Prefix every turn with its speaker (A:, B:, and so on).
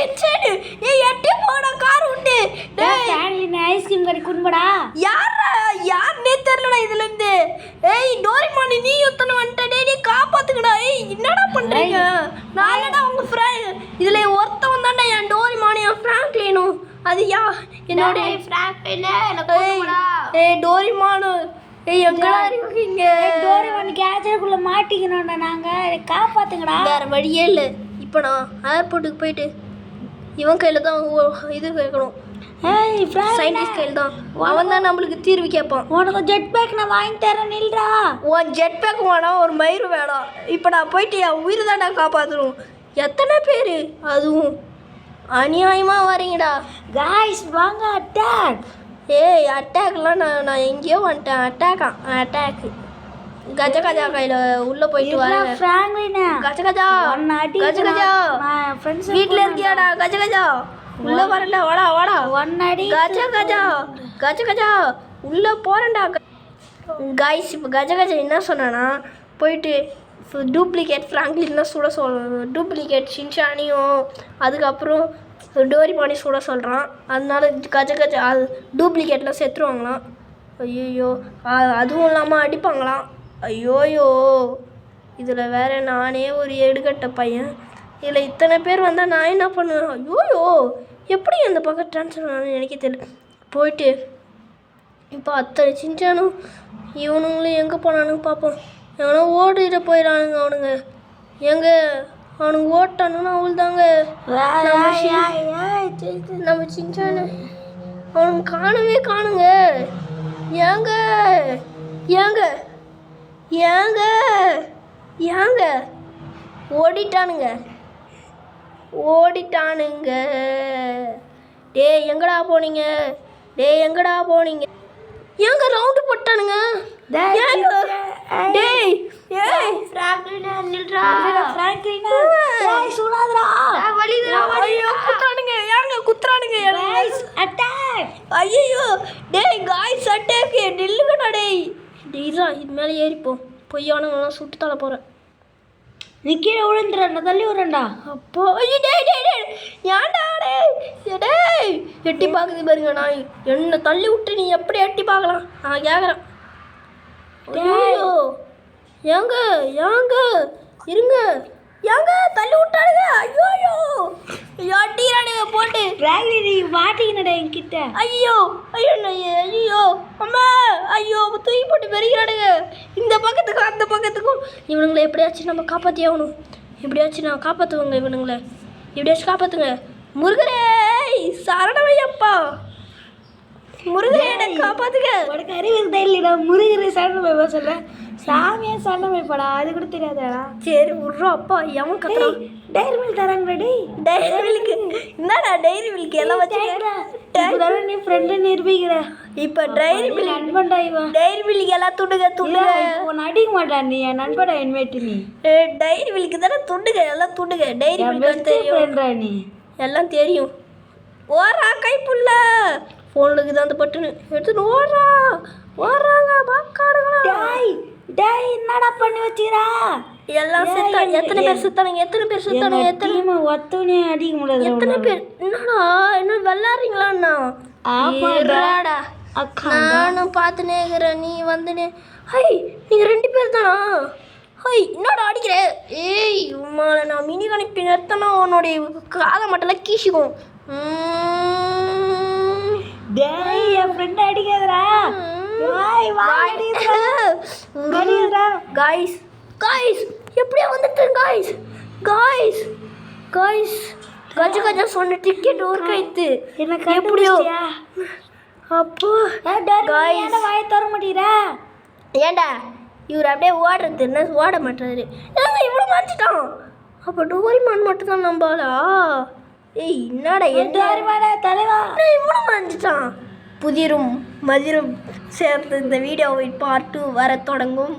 A: சின்சேனு ஏய் எட்டி போடா கார் உண்டு. டேய்.
B: ஃபேமிலி ஐஸ்கிரீம் கடை குடும்படா?
A: யாரா யாருன்னே தெரியலடா இதுல இருந்து. ஏய் டோரிமான் நீ யுத்தன வந்துட்ட? டேய் நீ காப்பாத்துக்கடா ஏய் என்னடா பண்றீங்க? நான் என்னடா உங்க ஃப்ரெண்ட் இதுல ஒருத்தவன் தான்டா என் டோரிமான் என் ஃப்ராங்க்லினும் அது யா? என்னோட
B: ஃப்ராங்க்லின்
A: ஏய் டோரிமான். ஏய் எங்கடா இருக்கீங்க?
B: டோரிமான் கேஜருக்குள்ள மாட்டிக்கணும்டா நாங்க. காப்பாத்துங்கடா.
A: வேற வழியே இல்லை. இப்போ நான் ஏர்போர்ட்டுக்கு போயிட்டு இவன் கையில தான் இது கேட்கணும்
B: ஏய்
A: சயின்டிஸ்ட் கையில் தான். அவன் தான் நம்மளுக்கு தீர்வு கேட்பான்
B: உனக்கு ஜெட் பேக் நான் வாங்கி தரேன் நில்றா.
A: உன் ஜெட் பேக் வேணாம் ஒரு மயிறு வேணாம் இப்போ நான் போயிட்டு என் உயிர் தான் நான் காப்பாற்றணும் எத்தனை பேர்? அதுவும். அநியாயமாக வரீங்கடா
B: காய்ஸ் வாங்க அட்டாக்
A: ஏய் அட்டாக்லாம் நான் நான் எங்கேயோ வந்துட்டேன். அட்டாக்கா அட்டாக்கு கஜ கஜா கையில் உள்ளே போயிட்டு வரேன் கஜ கஜா. கஜ கஜா.
B: ஃப்ரெண்ட்ஸ்
A: வீட்டில் இருக்கியாடா? கஜ கஜா. உள்ளே வரல வாடா வாடா.
B: ஒன்னு அடி.
A: கஜ கஜா. கஜ கஜா. உள்ளே போகிறேன்டா காய்ஸ் இப்போ கஜ கஜா என்ன சொன்னான்னா போயிட்டு டூப்ளிகேட் ஃப்ராங்க்லின் தான் சுட சொல் டூப்ளிகேட் ஷின்ஷானியும் அதுக்கப்புறம் டோரிமானி சுட சொல்கிறான் அதனால கஜ கஜ அது டூப்ளிகேட்லாம் செத்துருவாங்களாம். ஐயோ அதுவும் இல்லாமல் அடிப்பாங்களாம். ஐயோயோ. இதில் வேற நானே ஒரு எடுக்கட்ட பையன். இதில் இத்தனை பேர் வந்தால் நான் என்ன பண்ணுவேன்? ஐயோயோ எப்படி அந்த பக்கம் ட்ரான்ஸ்ஃபர் ஆனு எனக்கு தெரியல. போயிட்டு இப்போ அத்தனை சிஞ்சானும் இவனுங்களும் எங்கே போனானுங்க பார்ப்போம். எவனோ ஓடிட்டு போயிடானுங்க அவனுங்க. எங்கே? அவனுங்க ஓட்டானுன்னா அவள் தாங்க நம்ம சிஞ்சானு அவனுங்க காணவே காணுங்க. ஏங்க? ஏங்க? ஏங்க? ஏங்க? ஓடிட்டானுங்க. ஓடிட்டானுங்க. டேய் எங்கடா போனீங்க? டேய் எங்கடா போனீங்க? ஏங்க ரவுண்டு போட்டானுங்க? டேய் ஏய்
B: நில்றா. ஃப்ராங்க்லின் ஏய் சுடாதடா.
A: ஐயோ குத்துறானுங்க. ஏங்க குத்துறானுங்க?
B: அட்டாக்
A: ஐயோ டேய் காய்ஸ் அட்டேக்கு நில்லுங்கடா டேய். டேய்ரா இது மேலே ஏறிப்போம் பொய்யானவங்களாம் சுட்டு தள்ள போகிறேன்
B: நீ கீழே விழுந்துற நான் தள்ளி விடுறேன்டா
A: அப்போ ஐயோ டேய் டேய் டேய். ஏன்டா டேய்? ஏ எட்டி பார்க்குது பாருங்க நான் என்னை தள்ளி விட்டு நீ எப்படி எட்டி பார்க்கலாம்? நான் கேட்குறேன் ஐயோ. ஏங்க ஏங்க. இருங்க. ஏங்க தள்ளி விட்டானுங்க ஐயோ. ஐயோ அட்டிக்கிறானுங்க போட்டு.
B: ஃப்ராங்க்லின் நீ மாட்டிக்கினடா என்கிட்ட.
A: ஐயோ ஐயோ ஐயோ ஐயோ அம்மா ஐயோ தூக்கி போட்டு பெருகிறானுங்க இந்த பக்கத்துக்கும் அந்த பக்கத்துக்கும். இவனுங்களை எப்படியாச்சும் நம்ம காப்பாற்றி ஆகணும். எப்படியாச்சும் நான் காப்பாற்றுவோங்க இவனுங்களை. எப்படியாச்சும் காப்பாற்றுங்க முருகரே சரணமையப்பா. முருகரே என்னை காப்பாத்துங்க.
B: உனக்கு அறிவு இருந்தா இல்லைடா. முருகரு சரண போய் சொல்ல சாமியா சரண போய்ப்படா அது கூட தெரியாதாடா.
A: சரி விட்றோம் அப்பா எவன் கத்துறான்?
B: டைரி மில் தராங்கடா டேய்.
A: டைரி மில்க்கு என்னடா டைரி மில்க் எல்லாம்
B: இப்போதானே நீ ஃப்ரெண்டு நிரூபிக்கிற?
A: இப்போ டைரி மில்க்
B: நண்பன்டா இவன்
A: டைரி மில்க் எல்லாம் துண்டுங்க துண்டுங்க
B: உன்னை அடிக்க மாட்டான் நீ என் நண்படா இன்வைட் நீ.
A: டைரி மில்க் தானே துண்டுங்க எல்லாம் துண்டுங்க டைரி மில்க் தெரியும்.
B: நீ.
A: எல்லாம் தெரியும். ஓடுறா கைப்புள்ள ஃபோனுக்கு தான் அந்த பட்டுன்னு எடுத்துன்னு ஓடுறா. ஓடுறாங்க பாக்காடுங்களா
B: டேய் என்னடா பண்ணி வச்சிரா
A: எல்லாம் சுத்தா எத்தனை பேர் சுத்தானுங்க எத்தனை பேர் சுத்தானுங்க எத்தனை
B: டீம் ஒத்தவனே அடிக்க முடியாது
A: எத்தனை பேர்? என்னடா? இன்னும் விளாட்றீங்களாண்ணா
B: ஆமாடா.
A: நானும் பார்த்துனே இருக்கிறேன். நீ வந்துனே. ஹை நீங்க ரெண்டு பேர் தானா? ஹை என்னடா அடிக்கிற? ஏய் உமால நான் மினி கணிப்பி நிறுத்தனா உன்னுடைய காதை மட்டும் கீசிக்கும்.
B: டேய் என் ஃப்ரெண்ட் அடிக்காதடா டேய் வா அடிக்கிறா அடிக்கிறா
A: காய்ஸ் காய்ஸ் எப்படியா வந்துட்டு guys guys guys Gaja Gaja சொன்ன டிக்கெட் ஒரு கைத்து
B: என்ன
A: எப்படியோ? அப்போ.
B: ஏன்டா வாயை தர மாட்டீரா
A: ஏண்டா இவர் அப்படியே ஓடுறது என்ன? ஓட மாட்டாரு. ஏங்க இவ்வளோ மாற்றிட்டான் அப்போ டோரிமான் மட்டும் தான் நம்பாளா? ஏய் என்னடா என்ன
B: டோரிமானே தலைவா?
A: இவ்வளோ மாஞ்சிட்டான் புதிரும் மதிரும் சேர்ந்து இந்த வீடியோவை டூ வர தொடங்கும்.